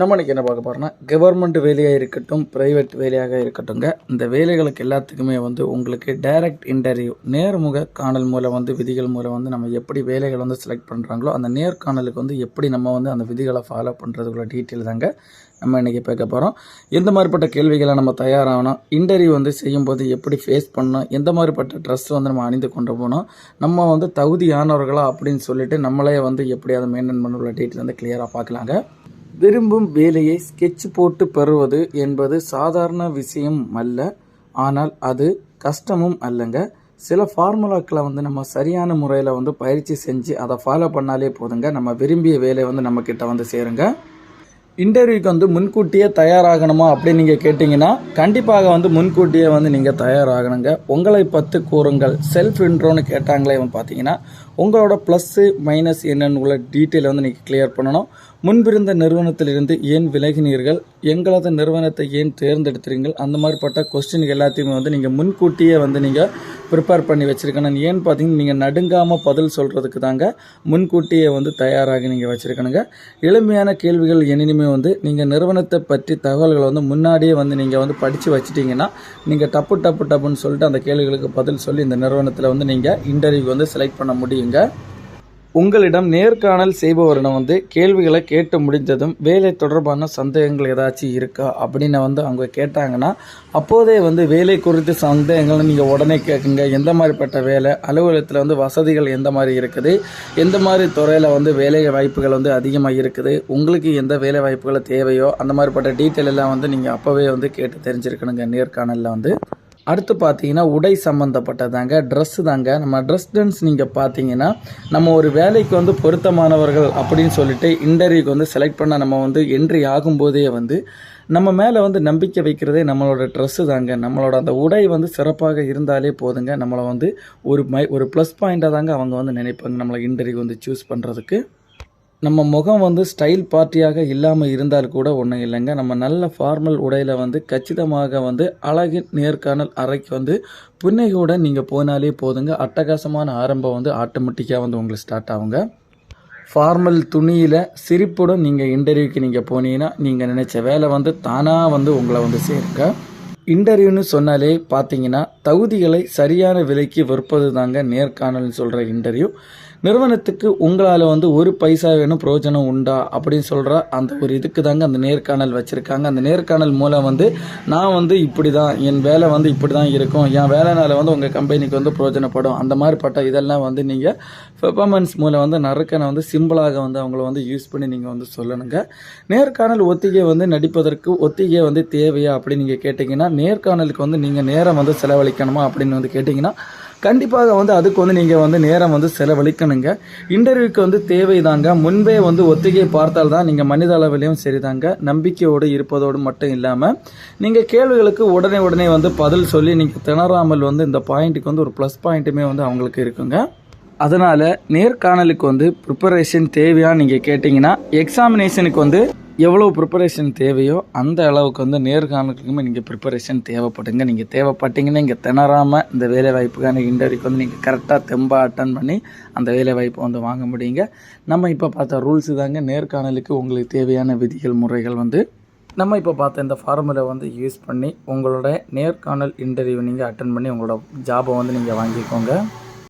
நம்ம இன்னைக்கு என்ன பார்க்க போகிறோம்னா கவர்மெண்ட் வேலையாக இருக்கட்டும் ப்ரைவேட் வேலையாக இருக்கட்டும்ங்க. இந்த வேலைகளுக்கு எல்லாத்துக்குமே வந்து உங்களுக்கு டைரக்ட் இன்டர்வியூ நேர்முக காணல் மூலம் வந்து விதிகள் மூலம் வந்து நம்ம எப்படி வேலைகள் வந்து செலக்ட் பண்ணுறாங்களோ அந்த நேர்காணலுக்கு வந்து எப்படி நம்ம வந்து அந்த விதிகளை ஃபாலோ பண்ணுறதுக்குள்ள டீட்டெயில் தாங்க நம்ம இன்றைக்கி பார்க்க போகிறோம் எந்த மாதிரிப்பட்ட கேள்விகளை நம்ம தயாராகணும் இன்டர்வியூ வந்து செய்யும்போது எப்படி ஃபேஸ் பண்ணணும் எந்த மாதிரிப்பட்ட ட்ரெஸ் வந்து நம்ம அணிந்து கொண்டு போகணும் நம்ம வந்து தகுதியானவர்களா அப்படின்னு சொல்லிட்டு நம்மளே வந்து எப்படி அதை மெயின்டைன் பண்ண டீட்டெயில் வந்து கிளியராக பார்க்கலாங்க. விரும்பும் வேலையை ஸ்கெட்ச் போட்டு பெறுவது என்பது சாதாரண விஷயம் அல்ல. ஆனால் அது கஷ்டமும் அல்லங்க. சில ஃபார்முலாக்களை வந்து நம்ம சரியான முறையில் வந்து பயிற்சி செஞ்சு அதை ஃபாலோ பண்ணாலே போதுங்க. நம்ம விரும்பிய வேலை வந்து நம்மக்கிட்ட வந்து சேருங்க. இன்டர்வியூக்கு வந்து முன்கூட்டியே தயாராகணுமா அப்படின்னு நீங்கள் கேட்டிங்கன்னா கண்டிப்பாக வந்து முன்கூட்டியே வந்து நீங்கள் தயாராகணுங்க. உங்களை பற்றி கூறுங்கள். செல்ஃப் இன்ட்ரோன்னு கேட்டாங்களே வந்து பார்த்தீங்கன்னா உங்களோட ப்ளஸ்ஸு மைனஸ் என்னன்னு உள்ள டீட்டெயில் வந்து நீங்கள் கிளியர் பண்ணணும். முன்பிருந்த நிறுவனத்திலிருந்து ஏன் விலகினீர்கள்? எங்களது நிறுவனத்தை ஏன் தேர்ந்தெடுத்தீர்கள்? அந்த மாதிரிப்பட்ட கொஸ்டின் எல்லாத்தையுமே வந்து நீங்கள் முன்கூட்டியே வந்து நீங்கள் ப்ரிப்பேர் பண்ணி வச்சுருக்கணும் ஏன்னு பார்த்தீங்கன்னா நீங்கள் நடுங்காமல் பதில் சொல்கிறதுக்கு தாங்க முன்கூட்டியே வந்து தயாராகி நீங்கள் வச்சுருக்கணுங்க. எளிமையான கேள்விகள் எனினுமே வந்து நீங்கள் நிறுவனத்தை பற்றி தகவல்களை வந்து முன்னாடியே வந்து நீங்கள் வந்து படித்து வச்சுட்டிங்கன்னா நீங்கள் டப்பு டப்பு டப்புன்னு சொல்லிட்டு அந்த கேள்விகளுக்கு பதில் சொல்லி இந்த நிறுவனத்தில் வந்து நீங்கள் இன்டர்வியூ வந்து செலக்ட் பண்ண முடியுங்க. உங்களிடம் நேர்காணல் செய்பவரிடம் வந்து கேள்விகளை கேட்டு முடிந்ததும் வேலை தொடர்பான சந்தேகங்கள் ஏதாச்சும் இருக்கா அப்படின்னு வந்து அவங்க கேட்டாங்கன்னா அப்போதே வந்து வேலை குறித்து சந்தேகங்கள் நீங்கள் உடனே கேட்குங்க எந்த மாதிரிப்பட்ட வேலை? அலுவலகத்தில் வந்து வசதிகள் எந்த மாதிரி இருக்குது? எந்த மாதிரி துறையில் வந்து வேலை வாய்ப்புகள் வந்து அதிகமாக இருக்குது? உங்களுக்கு எந்த வேலை வாய்ப்புகள் தேவையோ அந்த மாதிரிப்பட்ட டீட்டெயில் எல்லாம் வந்து நீங்கள் அப்போவே வந்து கேட்டு தெரிஞ்சிருக்கணுங்க நேர்காணலில் வந்து. அடுத்து பார்த்தீங்கன்னா உடை சம்மந்தப்பட்டதாங்க ட்ரெஸ்ஸு தாங்க. நம்ம ட்ரெஸ் டென்ஸ் நீங்கள் பார்த்தீங்கன்னா நம்ம ஒரு வேலைக்கு வந்து பொருத்தமானவர்கள் அப்படின்னு சொல்லிட்டு இன்டர்வியூக்கு வந்து செலக்ட் பண்ண நம்ம வந்து என்ட்ரி ஆகும்போதே வந்து நம்ம மேலே வந்து நம்பிக்கை வைக்கிறதே நம்மளோட ட்ரெஸ்ஸு தாங்க. நம்மளோட அந்த உடை வந்து சிறப்பாக இருந்தாலே போதுங்க. நம்மளை வந்து ஒரு மை ஒரு ப்ளஸ் பாயிண்ட்டாக தாங்க அவங்க வந்து நினைப்பாங்க. நம்மளை இன்டர்வியூ வந்து சூஸ் பண்ணுறதுக்கு நம்ம முகம் வந்து ஸ்டைல் பார்ட்டியாக இல்லாமல் இருந்தால் கூட ஒன்றும் இல்லைங்க. நம்ம நல்ல ஃபார்மல் உடையில் வந்து கச்சிதமாக வந்து அழகின் நேர்காணல் அறைக்கு வந்து புன்னகையுடன் நீங்கள் போனாலே போதுங்க. அட்டகாசமான ஆரம்பம் வந்து ஆட்டோமேட்டிக்காக வந்து உங்களுக்கு ஸ்டார்ட் ஆகுங்க. ஃபார்மல் துணியில் சிரிப்புடன் நீங்கள் இன்டர்வியூக்கு நீங்கள் போனீங்கன்னா நீங்கள் நினச்ச வேலை வந்து தானாக வந்து உங்களை வந்து சேருங்க. இன்டர்வியூன்னு சொன்னாலே பார்த்தீங்கன்னா தகுதிகளை சரியான விலைக்கு விற்பது தாங்க நேர்காணல்னு சொல்கிற இன்டர்வியூ நிறுவனத்துக்கு உங்களால் வந்து ஒரு பைசா வேணும் பிரயோஜனம் உண்டா அப்படின்னு சொல்கிற அந்த ஒரு இதுக்கு தாங்க அந்த நேர்காணல் வச்சுருக்காங்க. அந்த நேர்காணல் மூலம் வந்து நான் வந்து இப்படி தான் என் வேலை வந்து இப்படி தான் இருக்கும். என் வேலைனால வந்து உங்கள் கம்பெனிக்கு வந்து பிரயோஜனப்படும். அந்த மாதிரிப்பட்ட இதெல்லாம் வந்து நீங்கள் பெர்ஃபார்மன்ஸ் மூலம் வந்து நறுக்கனை வந்து சிம்பிளாக வந்து அவங்கள வந்து யூஸ் பண்ணி நீங்கள் வந்து சொல்லணுங்க. நேர்காணல் ஒத்திகை வந்து நடிப்பதற்கு ஒத்திகை வந்து தேவையா அப்படின்னு நீங்கள் கேட்டிங்கன்னா நேர்காணலுக்கு வந்து நீங்கள் நேரம் வந்து செலவழிக்கணுமா அப்படின்னு வந்து கேட்டிங்கன்னா கண்டிப்பாக வந்து அதுக்கு வந்து நீங்கள் வந்து நேரம் வந்து செலவழிக்கணுங்க. இன்டர்வியூக்கு வந்து தேவைதாங்க. முன்பே வந்து ஒத்திகை பார்த்தால் தான் நீங்கள் மனித அளவிலையும் சரிதாங்க. நம்பிக்கையோடு இருப்பதோடு மட்டும் இல்லாமல் நீங்கள் கேள்விகளுக்கு உடனே உடனே வந்து பதில் சொல்லி நீங்கள் திணறாமல் வந்து இந்த பாயிண்ட்டுக்கு வந்து ஒரு ப்ளஸ் பாயிண்ட்டுமே வந்து அவங்களுக்கு இருக்குங்க. அதனால் நேர்காணலுக்கு வந்து ப்ரிப்பரேஷன் தேவையான்னு நீங்கள் கேட்டிங்கன்னா எக்ஸாமினேஷனுக்கு வந்து எவ்வளோ ப்ரிப்பரேஷன் தேவையோ அந்த அளவுக்கு வந்து நேர்காணலுக்குமே நீங்கள் ப்ரிப்பரேஷன் தேவைப்படுங்க. நீங்கள் தேவைப்பட்டீங்கன்னா இங்கே திணறாமல் இந்த வேலை வாய்ப்புக்கான இன்டர்வியூக்கு வந்து நீங்கள் கரெக்டாக தெம்பாக அட்டன் பண்ணி அந்த வேலை வாய்ப்பை வந்து வாங்க முடியுங்க. நம்ம இப்போ பார்த்த ரூல்ஸு தாங்க. நேர்காணலுக்கு உங்களுக்கு தேவையான விதிகள் முறைகள் வந்து நம்ம இப்போ பார்த்த இந்த ஃபார்முலை வந்து யூஸ் பண்ணி உங்களோட நேர்காணல் இன்டர்வியூ நீங்கள் அட்டன் பண்ணி உங்களோட ஜாபை வந்து நீங்கள் வாங்கிக்கோங்க.